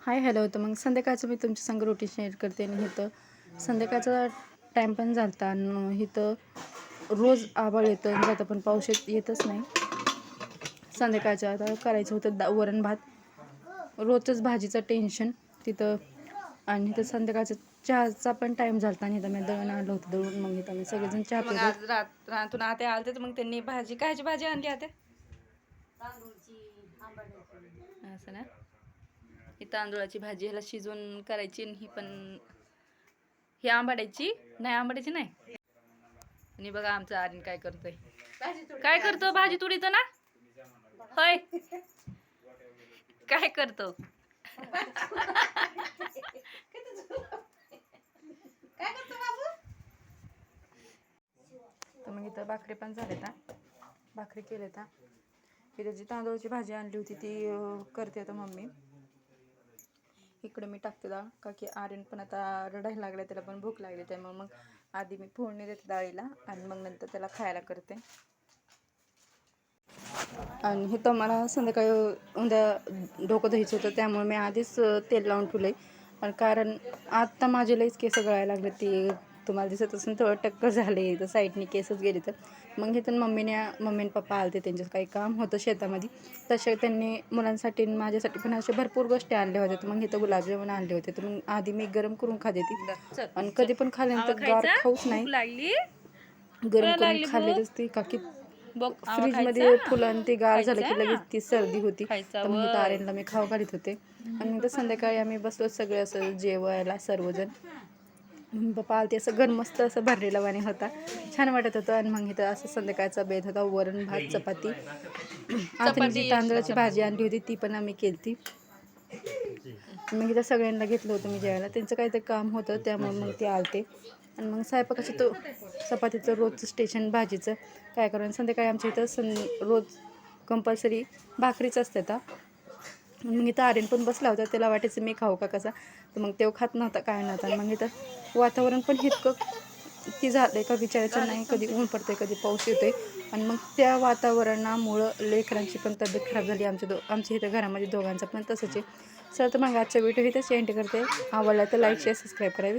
Hi hello. तर मग संध्याकाळचं मी तुमच्या संग रोटी शेअर करते आणि इथं संध्याकाळचा टाईम पण झालता आणि इथं रोज आभाळ येतं आणि जातं पण पाऊस येत येतच नाही. संध्याकाळचं आता करायचं होतं दा वरण भात. रोजच भाजीचं टेन्शन तिथं आणि इथं संध्याकाळचं चहाचा पण टाईम झालता आणि इथं मी दळण आणलं होतं दळून. मग इथं मी सगळेजण चहा मग पितो आज रात रातून आते आलते तर मग त्यांनी भाजी कायची भाजी आणली आते असं ना? ही तांदूळाची भाजी ह्याला शिजवून करायची ही पण ही आंबाड्याची. नाही आंबाड्याची नाही. आणि बघा आमचं आर्यन काय करतोय. काय करतो भाजी तुडीचं ना? होय. काय करतो? तर मग इथं भाकरी पण झाले का भाकरी केले का इथं जी तांदूळाची भाजी आणली होती ती करते आता मम्मी. इकडे मी टाकते डाळ का की आर्यन पण आता रडायला लागला त्याला पण भूक लागली त्यामुळे मग आधी मी फोडणी देते डाळीला आणि मग नंतर त्याला खायला करते. आणि हे तर मला संध्याकाळी उद्या डोकं धुवायचं होतं त्यामुळे मी आधीच तेल लावून ठेवलं आहे पण कारण आत्ता माझे लईच केस गळायला लागले ते तुम्हाला दिसत असेल थोडं टक्कर झाले. तर साईडने केसच गेले तर. मग हे तर मम्मीने मम्मी आणि पप्पा आलते त्यांचं काही काम होतं शेतामध्ये. तसे त्यांनी मुलांसाठी माझ्यासाठी पण असे भरपूर गोष्टी आणल्या होत्या. तर मग इथं गुलाबजामुन आणले होते. तर मग आधी मी गरम करून खाते ती. आणि कधी पण खाल्ल्यानंतर गार खाऊच नाही. गरम करून खाल्लेलंच ती का की बघ फ्रीजमध्ये फुलं आणि ते गार झालं की लगेच ती सर्दी होती. तर मग आर्यनला मी खाऊ घालीत होते. आणि संध्याकाळी आम्ही बसलो सगळे असं जेवायला सर्वजण. पप्पा आलते असं घर मस्त असं भरलेला वाणी होता. छान वाटत होतं आणि मग इथं असं संध्याकाळचा बेत होता वरण भात चपाती. आता जी तांदळाची भाजी आणली होती ती पण आम्ही केली मग इथं सगळ्यांना घेतलं होतं मी जेवायला. त्यांचं काहीतरी काम होतं त्यामुळे मग ते आलते. आणि मग स्वयंपाकाचं तो चपातीचं रोजचं स्टेशन भाजीचं काय करून संध्याकाळी आमच्या इथं सं रोज कंपल्सरी भाकरीच असते आता. मग इथं आर्यन पण बसला होता. त्याला वाटायचं मी खाऊ का कसा? तर मग तेव्हा खात नव्हता काय नव्हता. मग इथं वातावरण पण इतकं की झालं का विचारायचं नाही. कधी ऊन पडते कधी पाऊस येतोय. आणि मग त्या वातावरणामुळं लेकरांची पण तब्येत खराब झाली. आमच्या दो आमच्या इथं घरामध्ये दोघांचं पण तसंच आहे. सर तर मग आजचा व्हिडिओ इथेच एंड करते. आवडला तर लाईक शेअर सबस्क्राईब करावी